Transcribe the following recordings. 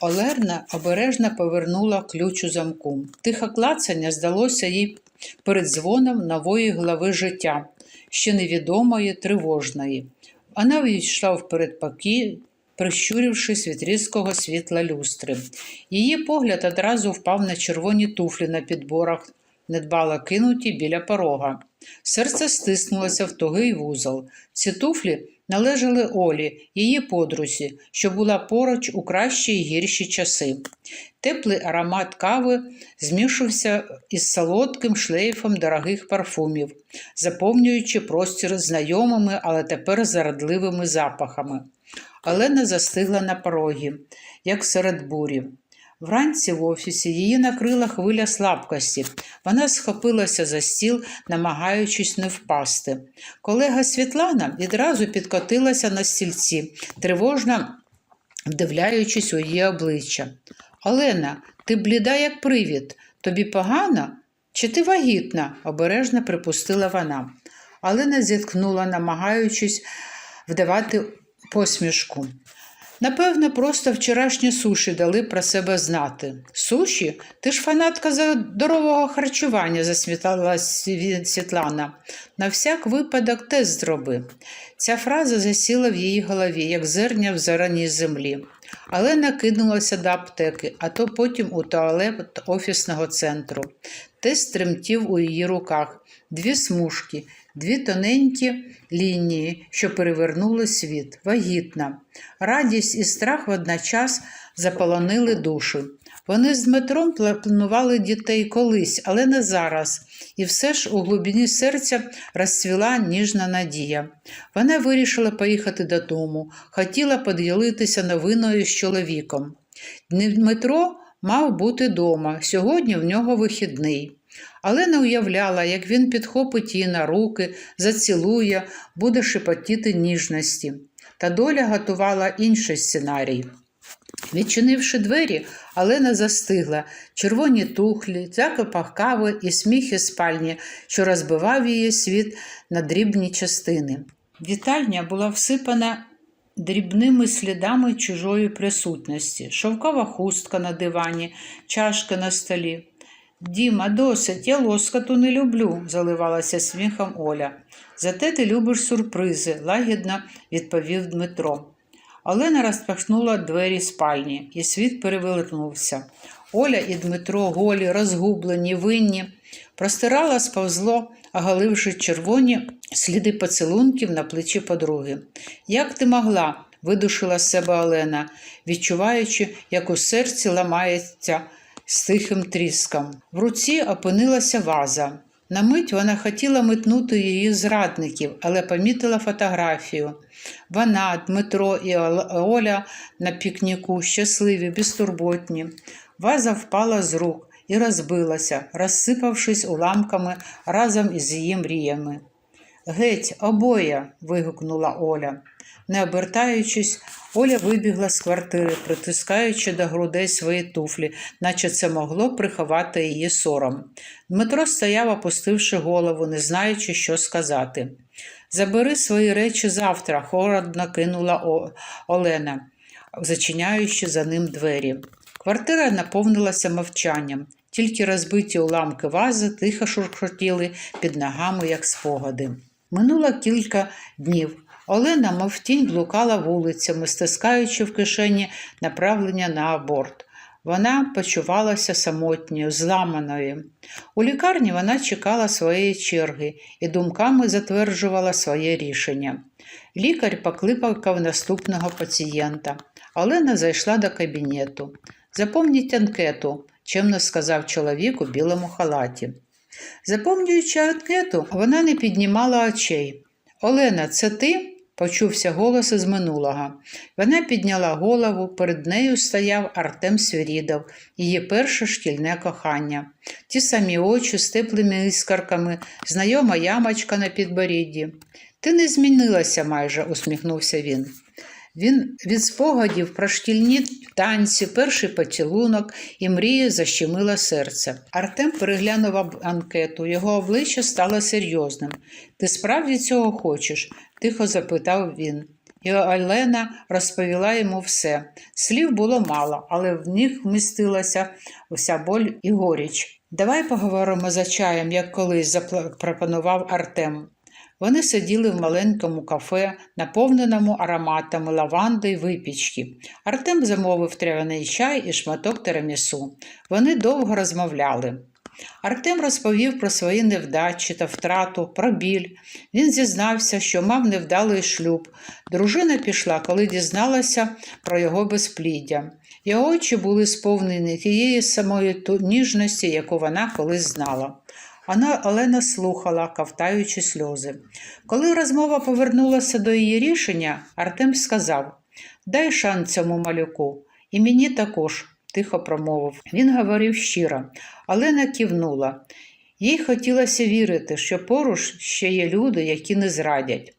Олерна обережно повернула ключ у замку. Тихе клацання здалося їй передзвоном нової глави життя, ще невідомої, тривожної. Вона увійшла в передпокій, прищурившись від різкого світла люстри. Її погляд одразу впав на червоні туфлі на підборах, недбало кинуті біля порога. Серце стиснулося в тугий вузол. Ці туфлі належали Олі, її подрузі, що була поруч у кращі і гірші часи. Теплий аромат кави змішався із солодким шлейфом дорогих парфумів, заповнюючи простір знайомими, але тепер зарадливими запахами. Олена застигла на порогі, як серед бурі. Вранці в офісі її накрила хвиля слабкості. Вона схопилася за стіл, намагаючись не впасти. Колега Світлана відразу підкотилася на стільці, тривожно вдивляючись у її обличчя. Олена, ти бліда, як привід. Тобі погано? Чи ти вагітна? обережно припустила вона. Олена зіткнула, намагаючись вдавати посмішку. Напевно, просто вчорашні суші дали про себе знати. Суші? Ти ж фанатка здорового харчування, засмітала Світлана. На всяк випадок тест зроби. Ця фраза засіла в її голові, як зерня в зараній землі. Але накинулася до аптеки, а то потім у туалет офісного центру. Тест тремтів у її руках. Дві смужки, дві тоненькі лінії, що перевернули світ, вагітна. Радість і страх водночас заполонили душу. Вони з Дмитром планували дітей колись, але не зараз. І все ж у глибині серця розцвіла ніжна надія. Вона вирішила поїхати додому, хотіла поділитися новиною з чоловіком. Дмитро мав бути дома, сьогодні в нього вихідний. Але не уявляла, як він підхопить її на руки, зацілує, буде шепотіти ніжності. Та доля готувала інший сценарій. Відчинивши двері, Олена застигла, червоні тухлі, запах кави і сміх із спальні, що розбивав її світ на дрібні частини. Вітальня була всипана дрібними слідами чужої присутності, шовкова хустка на дивані, чашка на столі. Діма, досить, я лоскоту не люблю, заливалася сміхом Оля. Зате ти любиш сюрпризи, лагідно відповів Дмитро. Олена розпахнула двері спальні, і світ перевернувся. Оля і Дмитро, голі, розгублені, винні, простирала сповзло, оголивши червоні сліди поцілунків на плечі подруги. Як ти могла? видушила з себе Олена, відчуваючи, як у серці ламається з тихим тріском. В руці опинилася ваза. На мить вона хотіла метнути її зрадників, але помітила фотографію. Вона, Дмитро і Оля на пікніку, щасливі, безтурботні. Ваза впала з рук і розбилася, розсипавшись уламками разом із її мріями. Геть, обоє. вигукнула Оля. Не обертаючись, Оля вибігла з квартири, притискаючи до грудей свої туфлі, наче це могло приховати її сором. Дмитро стояв, опустивши голову, не знаючи, що сказати. Забери свої речі завтра, холодно кинула. Олена, зачиняючи за ним двері. Квартира наповнилася мовчанням, тільки розбиті уламки вази тихо шурхотіли під ногами, як спогади. Минуло кілька днів. Олена, мов тінь, блукала вулицями, стискаючи в кишені направлення на аборт. Вона почувалася самотньою, зламаною. У лікарні вона чекала своєї черги і думками затверджувала своє рішення. Лікар покликав наступного пацієнта. Олена зайшла до кабінету. Заповніть анкету, чемно сказав чоловік у білому халаті. Заповнюючи анкету, вона не піднімала очей. Олена, це ти? почувся голос із минулого. Вона підняла голову, перед нею стояв Артем Свірідов, її перше шкільне кохання. Ті самі очі з теплими іскарками, знайома ямочка на підборідді. Ти не змінилася майже, усміхнувся він. Він від спогадів про шкільні танці, перший поцілунок і мрії защемила серце. Артем переглянув анкету, його обличчя стало серйозним. Ти справді цього хочеш? тихо запитав він. і Олена розповіла йому все. Слів було мало, але в них вмістилася вся боль і горіч. Давай поговоримо за чаєм, як колись запропонував Артем. Вони сиділи в маленькому кафе, наповненому ароматами лаванди й випічки. Артем замовив трав'яний чай і шматок тирамісу. Вони довго розмовляли. Артем розповів про свої невдачі та втрату, про біль. Він зізнався, що мав невдалий шлюб. Дружина пішла, коли дізналася про його безпліддя. Його очі були сповнені тієї самої ніжності, яку вона колись знала. Вона Олена слухала, ковтаючи сльози. Коли розмова повернулася до її рішення, Артем сказав: Дай шанс цьому малюку, і мені також, тихо промовив. Він говорив щиро. Олена кивнула. Їй хотілося вірити, що поруч ще є люди, які не зрадять.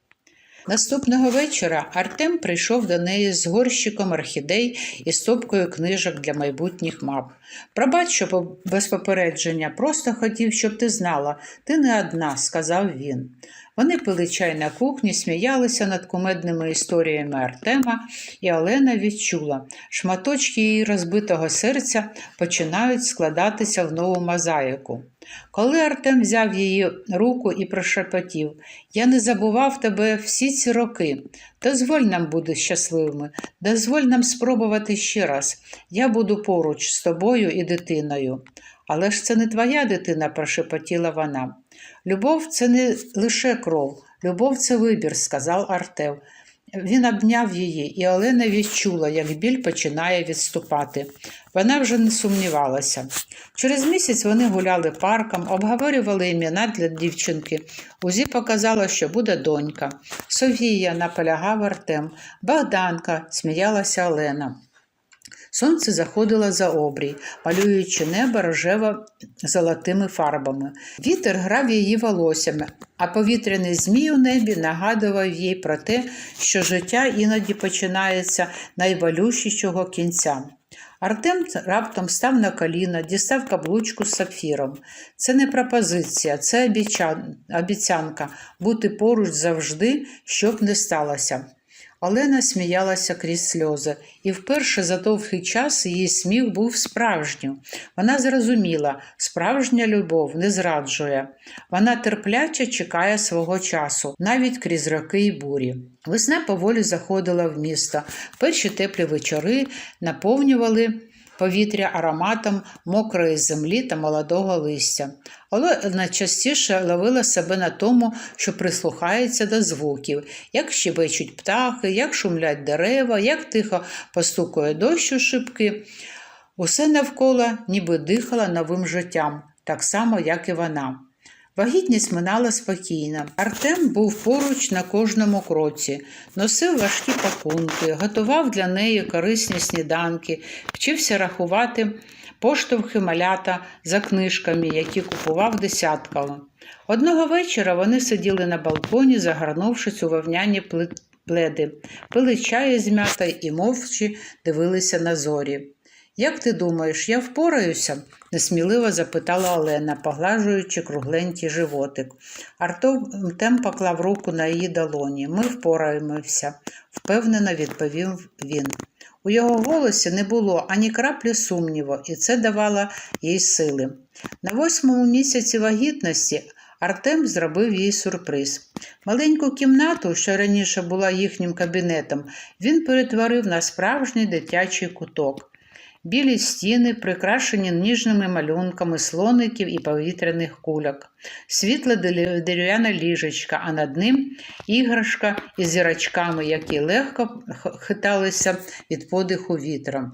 Наступного вечора Артем прийшов до неї з горщиком орхідей і стопкою книжок для майбутніх мап. Пробач, що без попередження, просто хотів, щоб ти знала, ти не одна, сказав він. Вони пили чай на кухні, сміялися над кумедними історіями Артема, і Олена відчула, шматочки її розбитого серця починають складатися в нову мозаїку. Коли Артем взяв її руку і прошепотів, я не забував тебе всі ці роки. Дозволь нам бути щасливими, дозволь нам спробувати ще раз. Я буду поруч з тобою і дитиною. Але ж це не твоя дитина, прошепотіла вона. Любов це не лише кров, любов це вибір, сказав Артем. Він обняв її, і Олена відчула, як біль починає відступати. Вона вже не сумнівалася. Через місяць вони гуляли парком, обговорювали імена для дівчинки. Узі показала, що буде донька. Софія наполягав Артем. Богданка, сміялася Олена. Сонце заходило за обрій, малюючи небо рожево-золотими фарбами. Вітер грав її волоссями, а повітряний змій у небі нагадував їй про те, що життя іноді починається найвалющішого кінця. Артем раптом став на коліна, дістав каблучку з сапфіром. Це не пропозиція, це обіцянка бути поруч завжди, щоб не сталося. Олена сміялася крізь сльози, і вперше за довгий час її сміх був справжнім. Вона зрозуміла, справжня любов не зраджує. Вона терпляче чекає свого часу, навіть крізь роки й бурі. Весна поволі заходила в місто. Перші теплі вечори наповнювали повітря ароматом мокрої землі та молодого листя. Але найчастіше ловила себе на тому, що прислухається до звуків, як щебечуть птахи, як шумлять дерева, як тихо постукує дощ у шибки. Усе навколо ніби дихало новим життям, так само, як і вона. Вагітність минала спокійно. Артем був поруч на кожному кроці, носив важкі пакунки, готував для неї корисні сніданки, вчився рахувати поштовхи малята за книжками, які купував десятками. Одного вечора вони сиділи на балконі, загорнувшись у вовняні пле- пледи, пили чай з м'ятою і мовчі дивилися на зорі. Як ти думаєш, я впораюся? несміливо запитала Олена, поглажуючи кругленький животик. Артем поклав руку на її долоні. Ми впораємося, впевнено відповів він. У його голосі не було ані краплі сумніву, і це давало їй сили. На восьмому місяці вагітності Артем зробив їй сюрприз. Маленьку кімнату, що раніше була їхнім кабінетом, він перетворив на справжній дитячий куток. Білі стіни, прикрашені ніжними малюнками слоників і повітряних кульок, світле дерев- дерев'яна ліжечка, а над ним іграшка із зірочками, які легко хиталися від подиху вітра.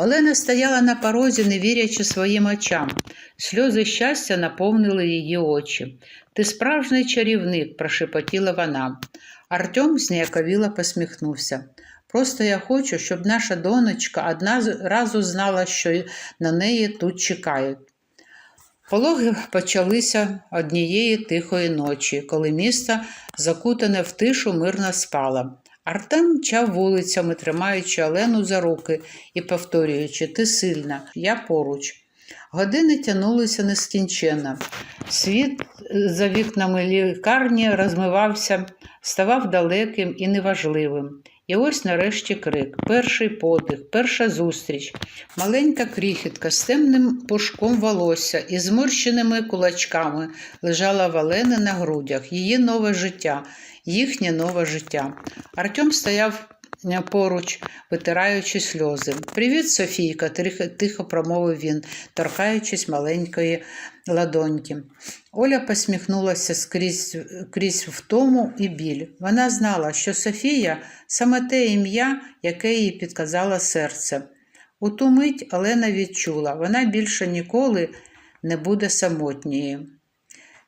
Олена стояла на порозі, не вірячи своїм очам. Сльози щастя наповнили її очі. Ти справжній чарівник, прошепотіла вона. Артем зніяковіло посміхнувся. Просто я хочу, щоб наша донечка одразу знала, що на неї тут чекають. Пологи почалися однієї тихої ночі, коли місто, закутане в тишу, мирно спало. Артем мчав вулицями, тримаючи Олену за руки і повторюючи Ти сильна, я поруч. Години тягнулися нескінченно. Світ е, за вікнами лікарні розмивався, ставав далеким і неважливим. І ось нарешті крик, перший подих, перша зустріч. Маленька кріхітка з темним пушком волосся і зморщеними кулачками лежала Валена на грудях. Її нове життя, їхнє нове життя. Артем стояв поруч, витираючи сльози. Привіт, Софійка, тихо промовив він, торкаючись маленької ладоньки. Оля посміхнулася скрізь, крізь втому і біль. Вона знала, що Софія саме те ім'я, яке їй підказало серце. У ту мить Олена відчула, вона більше ніколи не буде самотньою.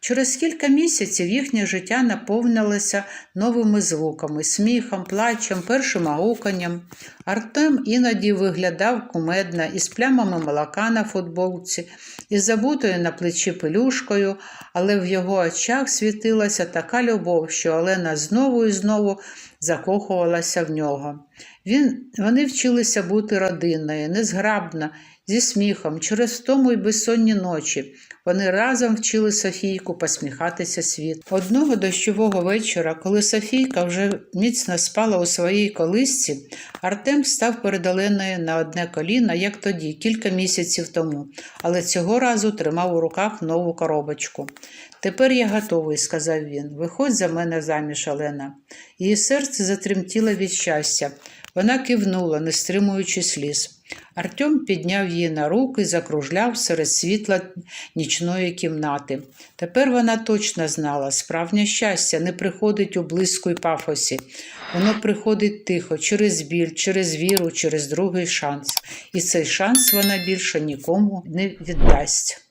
Через кілька місяців їхнє життя наповнилося новими звуками, сміхом, плачем, першим ауканням. Артем іноді виглядав кумедно із плямами молока на футболці, із забутою на плечі пелюшкою, але в його очах світилася така любов, що Олена знову і знову закохувалася в нього. Він, вони вчилися бути родиною, незграбно, зі сміхом, через втому й безсонні ночі. Вони разом вчили Софійку посміхатися світ. Одного дощового вечора, коли Софійка вже міцно спала у своїй колисці, Артем став перед Оленою на одне коліно, як тоді, кілька місяців тому, але цього разу тримав у руках нову коробочку. Тепер я готовий, сказав він. Виходь за мене заміж, Олена. Її серце затремтіло від щастя. Вона кивнула, не стримуючи сліз. Артем підняв її на руки і закружляв серед світла нічної кімнати. Тепер вона точно знала, справжнє щастя не приходить у блиску й пафосі. Воно приходить тихо, через біль, через віру, через другий шанс. І цей шанс вона більше нікому не віддасть.